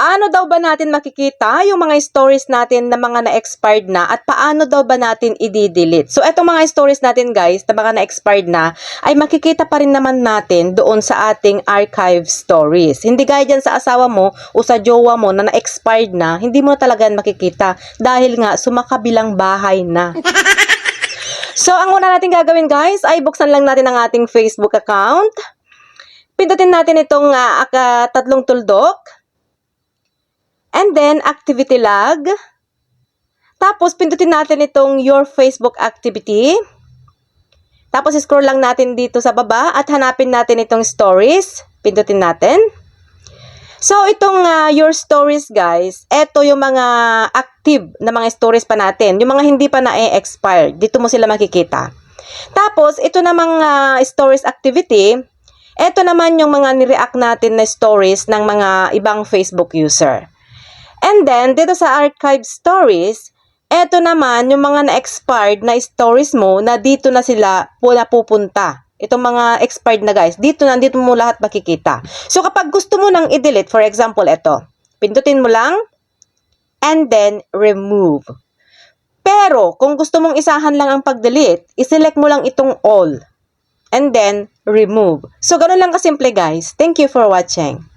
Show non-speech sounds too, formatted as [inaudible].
Paano daw ba natin makikita yung mga stories natin na mga na-expired na at paano daw ba natin i-delete? So, etong mga stories natin guys na mga na-expired na ay makikita pa rin naman natin doon sa ating archive stories. Hindi gaya dyan sa asawa mo o sa jowa mo na na-expired na, hindi mo talaga makikita dahil nga sumakabilang bahay na. [laughs] So, ang una natin gagawin guys ay buksan lang natin ang ating Facebook account. Pindutin natin itong ah, aka- tatlong tuldok. And then, activity log. Tapos, pindutin natin itong your Facebook activity. Tapos, scroll lang natin dito sa baba at hanapin natin itong stories. Pindutin natin. So, itong ah, your stories, guys, eto yung mga active na mga stories pa natin. Yung mga hindi pa na-expire. Dito mo sila makikita. Tapos, ito namang ah, stories activity, eto naman yung mga nireact natin na stories ng mga ibang Facebook user. And then, dito sa archive stories, eto naman yung mga na-expired na stories mo na dito na sila pula pupunta. Itong mga expired na guys, dito na, dito mo lahat makikita. So, kapag gusto mo nang i-delete, for example, ito, pindutin mo lang, and then remove. Pero, kung gusto mong isahan lang ang pag-delete, iselect mo lang itong all. And then, remove. So, ganun lang kasimple guys. Thank you for watching.